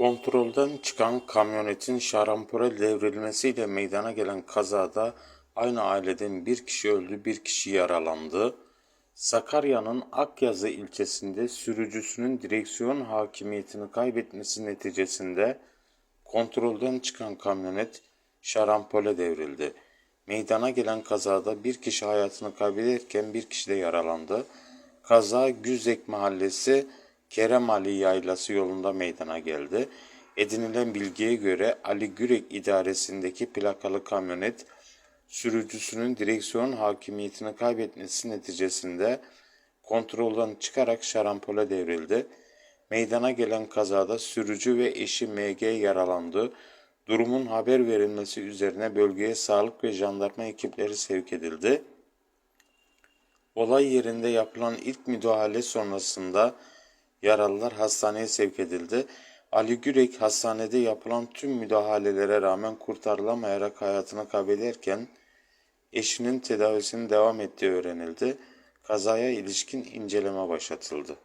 Kontrolden çıkan kamyonetin şarampole devrilmesiyle meydana gelen kazada aynı aileden bir kişi öldü, bir kişi yaralandı. Sakarya'nın Akyazı ilçesinde sürücüsünün direksiyon hakimiyetini kaybetmesi neticesinde kontrolden çıkan kamyonet şarampole devrildi. Meydana gelen kazada bir kişi hayatını kaybederken bir kişi de yaralandı. Kaza Güzek Mahallesi Kerem Ali Yaylası yolunda meydana geldi. Edinilen bilgiye göre Ali Gürek idaresindeki plakalı kamyonet sürücüsünün direksiyon hakimiyetini kaybetmesi neticesinde kontrolden çıkarak şarampole devrildi. Meydana gelen kazada sürücü ve eşi MG yaralandı. Durumun haber verilmesi üzerine bölgeye sağlık ve jandarma ekipleri sevk edildi. Olay yerinde yapılan ilk müdahale sonrasında yaralılar hastaneye sevk edildi. Ali Gürek hastanede yapılan tüm müdahalelere rağmen kurtarılamayarak hayatını kaybederken eşinin tedavisinin devam ettiği öğrenildi. Kazaya ilişkin inceleme başlatıldı.